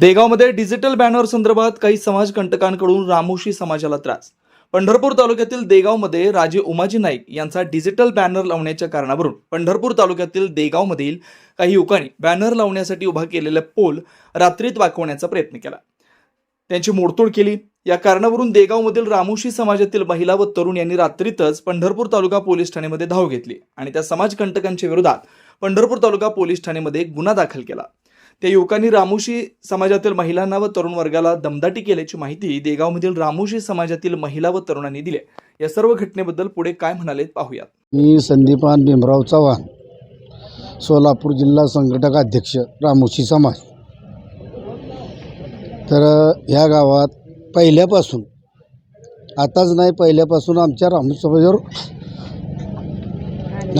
देगावमध्ये digital banner संदर्भात काही समाजकंटकांकडून रामोशी समाजाला त्रास. पंढरपूर तालुक्यातील देगावमध्ये राजे उमाजी नाईक यांचा डिजिटल बॅनर लावण्याच्या कारणावरून पंढरपूर तालुक्यातील देगावमधील काही युवकांनी बॅनर लावण्यासाठी उभा केलेला पोल रात्रीत वाकवण्याचा प्रयत्न केला. त्यांची मोडतोड केली. या कारणावरून देगावमधील रामोशी समाजातील महिला व तरुण यांनी रात्रीतच पंढरपूर तालुका पोलीस ठाण्यामध्ये धाव घेतली आणि त्या समाजकंटकांच्या विरोधात पंढरपूर तालुका पोलीस ठाण्यामध्ये गुन्हा दाखल केला. त्या युवकांनी रामोशी समाजातील महिलांना व तरुण वर्गाला दमदाटी केल्याची माहिती देगावमधील रामोशी समाजातील महिला व तरुणांनी दिली या सर्व घटनेबद्दल पुढे काय म्हणाले पाहूयात. मी संदीपान भीमराव चव्हाण सोलापूर जिल्हा संघटक अध्यक्ष रामोशी समाज. तर ह्या गावात पहिल्यापासून आताच नाही पहिल्यापासून आमच्या रामोशी समाजावर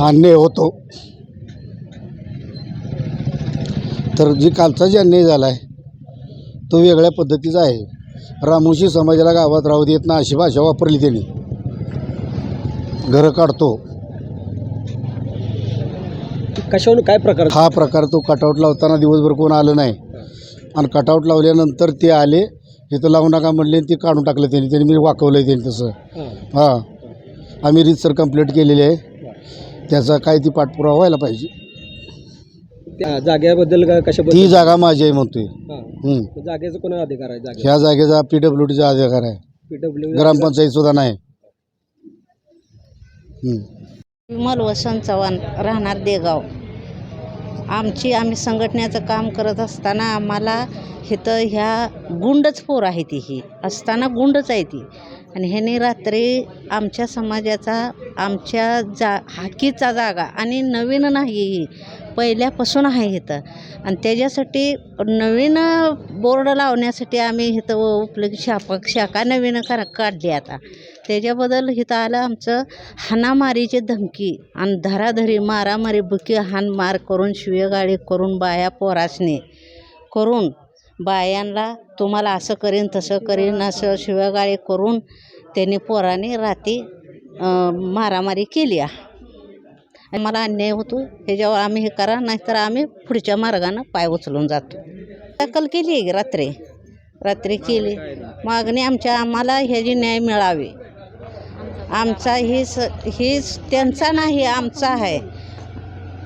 अन्याय होतो. तर जी कालचा जे अन्याय झाला आहे तो वेगळ्या पद्धतीचा आहे. रामोशी समाजाला गावात राहू देत ना अशी भाषा वापरली त्यांनी. घरं काढतो. कशावरून काय प्रकार? हा प्रकार तो कटआउट लावताना दिवसभर कोण आलं नाही. आणि कटआउट लावल्यानंतर ते आले इथं लावू नका म्हणले आणि ते काढून टाकलं त्यांनी. त्यांनी मी वाकवलं त्यांनी तसं. हां. हां. आम्ही रीतसर कंप्लेंट केलेली आहे. त्याचा काय ती पाठपुरावा व्हायला पाहिजे. त्या जागेबद्दल का- कशाबद्दल ती जागा माझी आहे म्हणतोय. हां. जागेचा कोणा अधिकार आहे जागे ह्या जागेचा पी डब्ल्यू डीचा अधिकार आहे. पीडब्ल्यू ग्रामपंचायत सुद्धा नाही. हं. विमल वसंत चव्हाण राहणार देगाव. आमची आम्ही संघटनेचं काम करत असताना आम्हाला इथं ह्या गुंडच पोर आहे ती. ही असताना गुंडच आहे ती. आणि ह्याने रात्री आमच्या समाजाचा आमच्या जा हाकीचा जागा आणि नवीन नाही ही. पहिल्यापासून आहे इथं. आणि त्याच्यासाठी नवीन बोर्ड लावण्यासाठी आम्ही इथं उपलब्ध शाखा शाखा नवीन कर काढली आता. त्याच्याबद्दल इथं आलं आमचं हाणामारीची धमकी आणि धराधरी मारामारी बुकी हाणमार करून शिवेगाळी करून बाया पोरासने करून बायांना तुम्हाला असं करीन तसं करीन असं शिवेगाळी करून त्यांनी पोराने राती मारामारी केली आहे. आणि मला अन्याय होतो ह्याच्यावर आम्ही हे करा नाहीतर आम्ही पुढच्या मार्गानं पाय उचलून जातो. दखल केली रात्री. रात्री केली. मागणी आमच्या आम्हाला ह्याची न्याय मिळावे. आमचा ही स ही त्यांचा नाही आमचा आहे.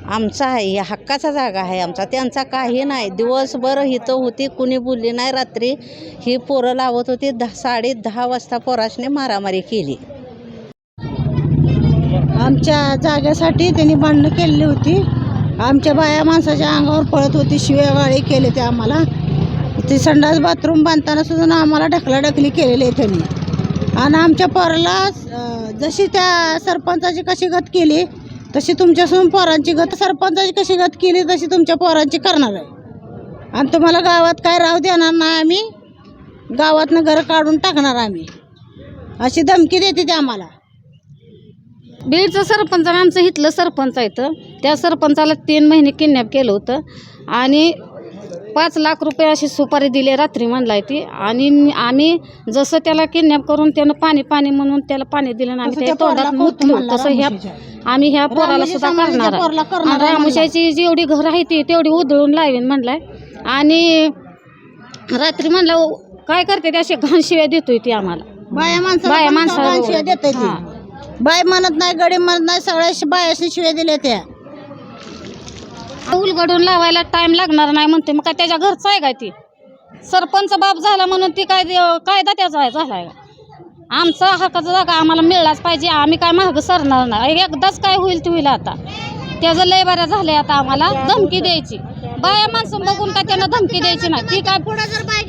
आमचा आहे ही हक्काचा जागा आहे आमचा. त्यांचा काही नाही. दिवसभर इथं होती कुणी बोलली नाही. रात्री ही पोरं लावत होती दहा साडे दहा वाजता पोराशने मारामारी केली. आमच्या जागेसाठी त्यांनी भांडणं केलेली होती. आमच्या बाया माणसाच्या अंगावर पळत होती शिवेगाळी केले ते आम्हाला. ते संडास बाथरूम बांधताना सुद्धा आम्हाला ढकलाढकली केलेली आहे त्यांनी. आणि आमच्या पोराला जशी त्या सरपंचाची कशी गत केली तशी तुमच्यासून पोरांची गत सरपंचाची कशी गत केली तशी तुमच्या पोरांची करणार आहे. आणि तुम्हाला गावात काय राहू देणार नाही आम्ही गावातनं घरं काढून टाकणार आम्ही. अशी धमकी देते ते आम्हाला. बीडचं सरपंच आमचं इथलं सरपंच आहे इथं त्या सरपंचाला तीन महिने किडनॅप केलं होतं. आणि पाच लाख रुपये अशी सुपारी दिली रात्री म्हणलाय ती. आणि आम्ही जसं त्याला किडनॅप करून त्यानं पाणी पाणी म्हणून त्याला पाणी दिलं आणि आम्ही त्या तोंडात मुतलो. म्हणला तसं ह्या. आम्ही ह्या पोराला सुद्धा करणार आणि आहे रामोशाची जेवढी घर आहे ती तेवढी उधळून लावीन म्हणलाय. आणि रात्री म्हणलं काय करते ते? असे घाण शिव्या देतोय ती आम्हाला. बाया माणसाला बाया बाय म्हणत नाही गडी म्हणत नाही सगळ्या बायाशी शिव्या दिल्या त्या. उलगडून लावायला टाइम लागणार नाही म्हणते. मग काय त्याच्या घरचं आहे काय ती? सरपंच बाप झाला म्हणून ती काय कायदा त्याचा झालाय. का आमचा हक्काचा जागा आम्हाला मिळलाच पाहिजे. आम्ही काय महाग सरणार नाही. एकदाच काय होईल ते होईल आता. त्याचं लय बऱ्या झालंय आता आम्हाला धमकी द्यायची. बाया माणसं बघून काय त्यांना धमकी द्यायची नाही? ती काय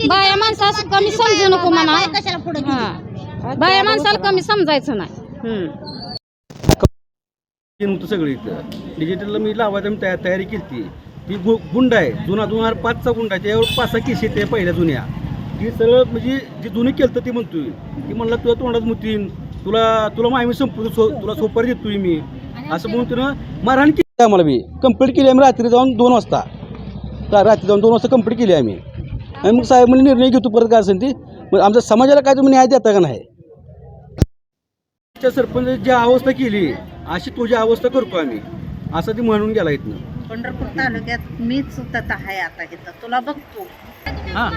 बाया माणसं असं कमी समजू नको म्हणा. बाया माणसाला कमी समजायचं नाही. नव्हतं सगळं इथं. डिजिटलला मी लावायचं मी तया तयारी केली ती ती गु गुंड आहे. जुना दोन हजार पाचचा गुंड आहे. त्याच्यावर पाच सहा केस आहेत त्या पहिल्या जुन्या. ती सगळं म्हणजे जी जुनी केलं ती म्हणतोय. ती म्हणलं तुला तोंडात मुतीन. तुला तुला मग आम्ही संपू सो तुला सोपारी देतोय मी. असं म्हणून तिनं मारहाण केली आम्हाला मी कंप्लीट केली आम्ही रात्री जाऊन दोन वाजता. रात्री जाऊन दोन वाजता कंप्लीट केली आम्ही. आणि मग साहेब म्हणजे निर्णय घेतो परत काय असेल ती मग आमच्या समाजाला काय तुम्ही न्याय देता का नाही? सरपंच जी अवस्था केली अशी तुझी अवस्था करतो आम्ही. असं ती म्हणून गेला इथनं. पंढरपूर तालुक्यात मीच सुद्धा आहे आता इथं. तुला बघतो. हां.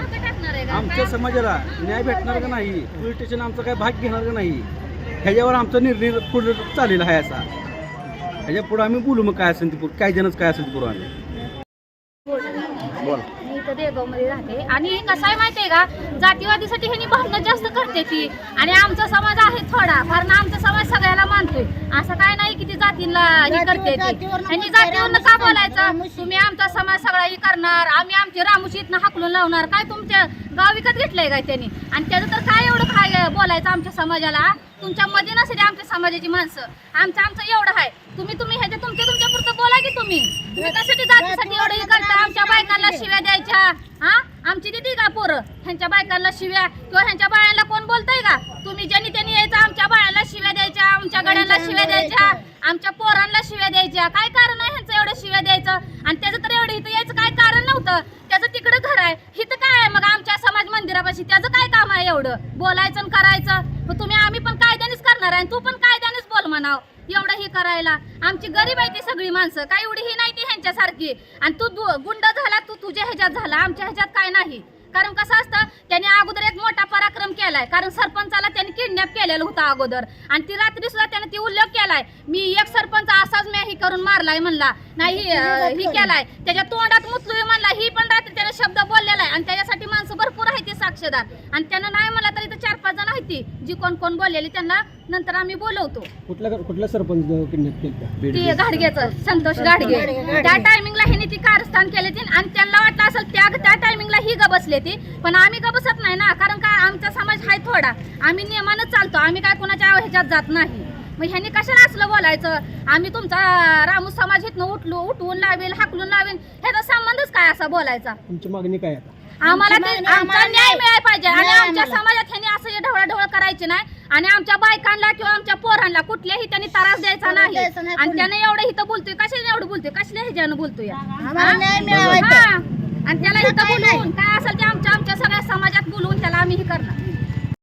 आमच्या समाजाला न्याय भेटणार का नाही? पोलीस स्टेशन आमचा काय भाग घेणार का नाही? ह्याच्यावर आमचा निर्णय पुढे चालेल आहे असा. ह्याच्या पुढे आम्ही बोलू मग काय असेल ते पुढं. काय जनच काय असेल ते पुढं आम्ही. बोल. इथं देगावमध्ये राहते. आणि कसं आहे माहितीये का? जातीवादीसाठी ह्यांनी भांडणं जास्त करते ती. आणि आमचा समाज आहे थोडा कारण आमचा समाज सगळ्याला मानतोय. असं काय नाही की ती जातीला हे करते ती. जातीवरनं का बोलायचं? तुम्ही आमचा समाज सगळा हे करणार. आम्ही आमची रामुशी इथनं हाकलून लावणार. काय तुमच्या गाव विकत घेतलंय काय त्यांनी? आणि त्याचं तर काय एवढं काय बोलायचं आमच्या समाजाला? तुमच्या मध्ये नसेल आमच्या समाजाची माणसं. आमचं आमचं एवढं आहे. तुम्ही तुम्ही ह्याच्या तुमच्या तुमच्या पुरतं बोला की तुम्ही. कशासाठी जातीसाठी एवढं हे करता? बायकांना शिव्या द्यायच्या? हा? आमची दिदी का पोरं? ह्यांच्या बायकांना शिव्या किंवा ह्यांच्या बायांना कोण बोलतंय का? तुम्ही ज्यांनी त्यांनी यायचं आमच्या बायांना शिव्या द्यायच्या आमच्या गड्यांना शिव्या द्यायच्या आमच्या पोरांना शिव्या द्यायच्या. काय कारण आहे ह्यांचं एवढं शिव्या द्यायचं? आणि त्याचं तर एवढं इथं यायचं काय कारण नव्हतं? त्याचं तिकडं घर आहे. इथं काय आहे मग आमच्या समाज मंदिरापाशी? त्याचं काय काम आहे एवढं? बोलायचं आणि करायचं? मग तुम्ही आम्ही पण कायद्यानेच करणार आहे आणि तू पण कायद्यानेच बोल म्हणाव. एवढं हे करायला. आमची गरीब आहे ती सगळी माणसं. काय एवढी ही नाही यांच्यासारखी. आणि तू गुंड झाला तू तुझ्या ह्याच्यात झाला. आमच्या ह्याच्यात काय नाही. कारण कसं असतं त्याने अगोदर एक मोठा पराक्रम केलाय. कारण सरपंचाला त्यांनी किडनॅप केलेलं होतं अगोदर. आणि ती रात्री सुद्धा त्याने ती उल्लेख केलाय. मी एक सरपंच असाच करून मारलाय म्हणला. नाही ही केलाय. त्याच्या तोंडात मुतलोय म्हणला. ही पण रात्री त्याने शब्द बोललेला आहे आणि त्याच्यासाठी माणसं भरपूर आहे ती साक्षीदार आणि त्यानं नाही म्हणला तरी तर चार पाच जण आहेत ती. जी कोण कोण बोललेली त्यांना नंतर आम्ही बोलवतो. कुठला कुठला सरपंच किडनॅप केलं ती गाडगेचं संतोष गाडगे त्या टायमिंगला ह्याने ती कारस्थान केले ती. आणि त्यांना वाटलं असेल त्या त्या टायमिंगला ही ग बसले ती. पण आम्ही ग बसत नाही ना. कारण काय आमचा समाज हाय थोडा. आम्ही नियमानं चालतो. आम्ही काय कोणाच्या ह्याच्यात जात नाही. मग ह्यांनी कशाला असलं बोलायचं? आम्ही तुमचा रामू समाज इथनं उठलो उठवून लावेल हाकलून लावेल ह्याचा संबंधच काय असा बोलायचा? तुमची मागणी काय आम्हाला न्याय मिळायला पाहिजे. आणि आमच्या समाजात ह्यांनी असं हे ढवळाढवळ करायचे नाही. आणि आमच्या बायकांना किंवा आमच्या पोरांना कुठल्याही त्यांनी त्रास द्यायचा नाही. आणि त्याने एवढं इथं बोलतोय कशा एवढं बोलतोय? कसल्या ह्याच्यानं बोलतोय? आणि त्याला इथं बोलवून काय असेल ते आमच्या आमच्या सगळ्या समाजात बोलवून त्याला आम्ही हे करणार.